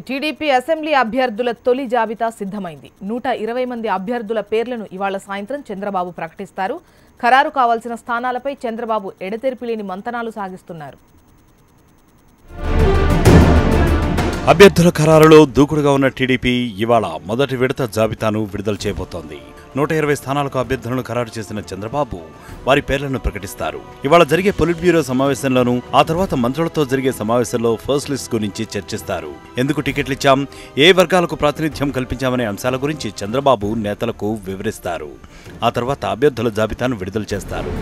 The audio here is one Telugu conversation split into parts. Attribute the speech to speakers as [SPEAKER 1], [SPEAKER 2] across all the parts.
[SPEAKER 1] టీడీపీ అసెంబ్లీ అభ్యర్థుల తొలి జాబితా సిద్ధమైంది. నూట ఇరవై మంది అభ్యర్థుల పేర్లను ఇవాళ సాయంత్రం చంద్రబాబు ప్రకటిస్తారు. ఖరారు కావాల్సిన స్థానాలపై చంద్రబాబు ఎడతెరిపి లేని మంతనాలు సాగిస్తున్నారు.
[SPEAKER 2] అభ్యర్థుల ఖరారులో దూకుడుగా ఉన్న టీడీపీ ఇవాళ మొదటి విడత జాబితాను విడుదల చేయబోతోంది. నూట ఇరవై స్థానాలకు అభ్యర్థులను ఖరారు చేసిన చంద్రబాబు వారి పేర్లను ప్రకటిస్తారు. ఇవాళ జరిగే పొలిట్ బ్యూరో సమావేశంలోనూ ఆ తర్వాత మంత్రులతో జరిగే సమావేశంలో ఫస్ట్ లిస్ట్ గురించి చర్చిస్తారు. ఎందుకు టికెట్లు ఇచ్చాం ఏ వర్గాలకు ప్రాతినిధ్యం కల్పించామనే అంశాల గురించి చంద్రబాబు నేతలకు వివరిస్తారు. ఆ తర్వాత అభ్యర్థుల జాబితాను విడుదల చేస్తారు.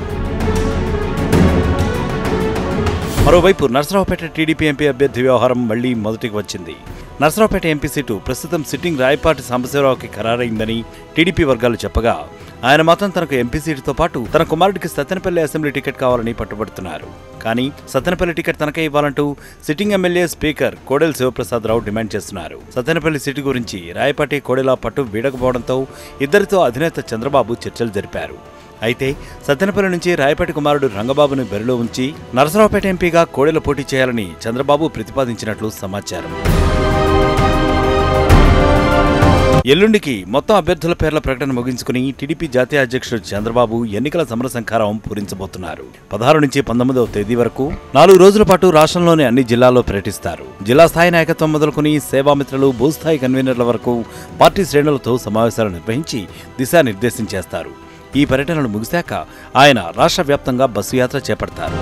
[SPEAKER 2] మరోవైపు నర్సరావుపేట టీడీపీ ఎంపీ అభ్యర్థి వ్యవహారం మళ్ళీ మొదటికి వచ్చింది. నర్సరావుపేట ఎంపీ సీటు ప్రస్తుతం సిట్టింగ్ రాయపాటి సాంబశివరావుకి ఖరారైందని టీడీపీ వర్గాలు చెప్పగా ఆయన మాత్రం తనకు ఎంపీ సీటుతో పాటు తన కుమారుడికి సత్తెనపల్లి అసెంబ్లీ టికెట్ కావాలని పట్టుబడుతున్నారు. కానీ సత్తెనపల్లి టికెట్ తనకే ఇవ్వాలంటూ sitting MLA speaker Kodela Sivaprasad Rao demand చేస్తున్నారు. సత్తెనపల్లి సీటు గురించి రాయపాటి కోడెల పట్టు వీడకపోవడంతో ఇద్దరితో అధినేత చంద్రబాబు చర్చలు జరిపారు. అయితే సత్తెనపల్లి నుంచి రాయపేట కుమారుడు రంగబాబును బరిలో ఉంచి నరసరావుపేట ఎంపీగా కోడెల పోటీ చేయాలని చంద్రబాబు ప్రతిపాదించినట్లు సమాచారం. ఎల్లుండికి మొత్తం అభ్యర్థుల పేర్ల ప్రకటన ముగించుకుని టీడీపీ జాతీయ అధ్యక్షుడు చంద్రబాబు ఎన్నికల సమర సంకారం పూరించబోతున్నారు. పదహారు నుంచి పంతొమ్మిదవ తేదీ వరకు నాలుగు రోజుల పాటు రాష్ట్రంలోని అన్ని జిల్లాల్లో పర్యటిస్తారు. జిల్లా స్థాయి నాయకత్వం మొదలుకుని సేవామిత్రులు భూస్థాయి కన్వీనర్ల వరకు పార్టీ శ్రేణులతో సమావేశాలు నిర్వహించి దిశానిర్దేశం చేస్తారు. ఈ పర్యటనలు ముగిశాక ఆయన రాష్ట్ర వ్యాప్తంగా బస్సు యాత్ర చేపడతారు.